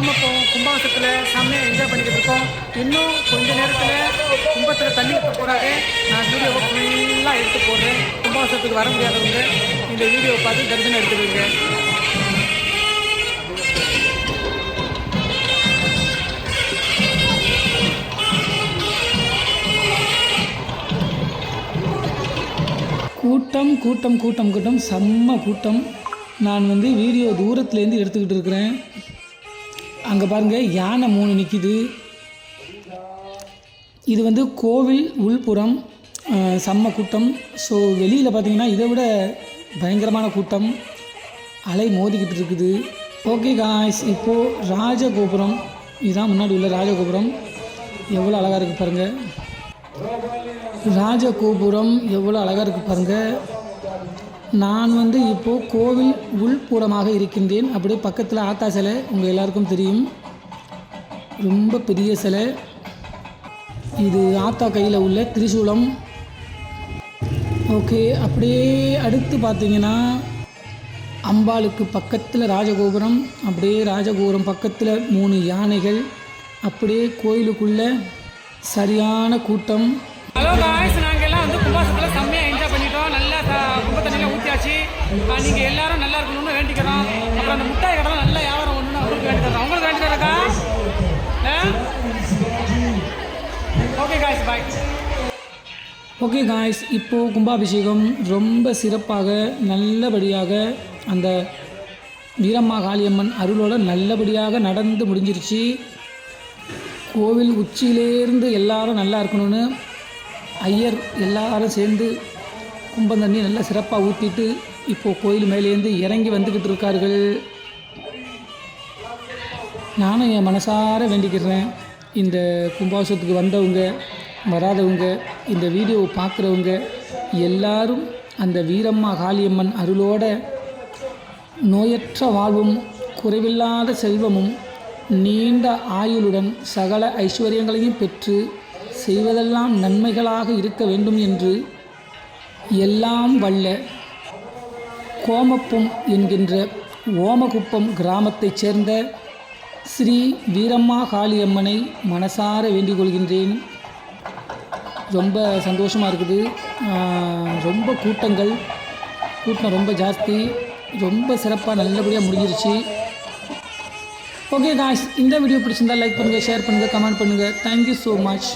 கோமப்பம் கும்பாசத்தில் செம்மையாக என்ஜாய் பண்ணிக்கிட்டு இருக்கோம். இன்னும் கொஞ்ச நேரத்தில் கும்பத்தில் தண்ணி ஊற்ற நான் வீடியோவை ஃபுல்லாக எடுத்து போடுறேன். கும்பாசத்துக்கு வர முடியாதவங்க இந்த வீடியோவை பார்த்து தரிசனம் எடுத்துக்கோங்க. கூட்டம் கூட்டம் கூட்டம் கூட்டம். செம்ம கூட்டம். நான் வந்து வீடியோ தூரத்துலேருந்து எடுத்துக்கிட்டு இருக்கிறேன். அங்கே பாருங்கள் யானை மூணு நிற்கிது இது வந்து கோவில் உள்புறம் சம்ம செம்ம கூட்டம். ஸோ வெளியில் பார்த்தீங்கன்னா இதை விட பயங்கரமான கூட்டம். அலை மோதிக்கிட்டு இருக்குது. ஓகே காய்ஸ் இப்போது ராஜகோபுரம். இதுதான் முன்னாடி உள்ள ராஜகோபுரம். எவ்வளோ அழகாக இருக்குது பாருங்கள் ராஜகோபுரம் எவ்வளோ அழகாக இருக்குது பாருங்கள் நான் வந்து இப்போது கோவில் உள்புறமாக இருக்கின்றேன். அப்படியே பக்கத்தில் ஆத்தா சிலை உங்கள் எல்லாருக்கும் தெரியும். ரொம்ப பெரிய சிலை. இது ஆத்தா கையில் உள்ள திரிசூலம். ஓகே அப்படியே அடுத்து பார்த்தீங்கன்னா அம்பாளுக்கு பக்கத்தில் ராஜகோபுரம் அப்படியே ராஜகோபுரம் பக்கத்தில் மூணு யானைகள் அப்படியே கோயிலுக்குள்ள சரியான கூட்டம். நீங்கள் எல்லாரும் நல்லா இருக்கணும்னு வேண்டிக்கிறோம். அப்புறம் அந்த முட்டாய் கடை நல்லா வியாபாரம் ஒன்றுன்னு உங்களுக்கு வேண்டிக்கிறோம் உங்களுக்கு வேண்டிக்கிறக்கா okay guys bye okay guys இப்போது கும்பாபிஷேகம் ரொம்ப சிறப்பாக நல்லபடியாக அந்த வீரம்மா காளியம்மன் அருளோட நல்லபடியாக நடந்து முடிஞ்சிருச்சு. கோவில் உச்சியிலேருந்து எல்லாரும் நல்லா இருக்கணும்னு ஐயர் எல்லாரும் சேர்ந்து கும்பம் தண்ணி நல்லா சிறப்பாக ஊற்றிட்டு இப்போது கோயில் மேலேருந்து இறங்கி வந்துக்கிட்டு இருக்கார்கள். நானும் என் மனசார வேண்டிக்கிறேன். இந்த கும்பாசத்துக்கு வந்தவங்க வராதவங்க இந்த வீடியோவை பார்க்குறவங்க எல்லாரும் அந்த வீரம்மா காளியம்மன் அருளோட நோயற்ற வாழ்வும் குறைவில்லாத செல்வமும் நீண்ட ஆயுளுடன் சகல ஐஸ்வர்யங்களையும் பெற்று செய்வதெல்லாம் நன்மைகளாக இருக்க வேண்டும் என்று எல்லாம் வல்ல கோமப்பும் என்கின்ற ஓமகுப்பம் கிராமத்தைச் சேர்ந்த ஸ்ரீ வீரம்மா காளியம்மனை மனசார வேண்டிக் கொள்கின்றேன் ரொம்ப சந்தோஷமாக இருக்குது. ரொம்ப கூட்டங்கள் கூட்டம் ரொம்ப ஜாஸ்தி ரொம்ப சிறப்பாக நல்லபடியாக முடிஞ்சிருச்சு. ஓகே காய்ஸ் இந்த வீடியோ பிடிச்சிருந்தா லைக் பண்ணுங்கள் ஷேர் பண்ணுங்கள் கமெண்ட் பண்ணுங்கள் தேங்க்யூ ஸோ மச்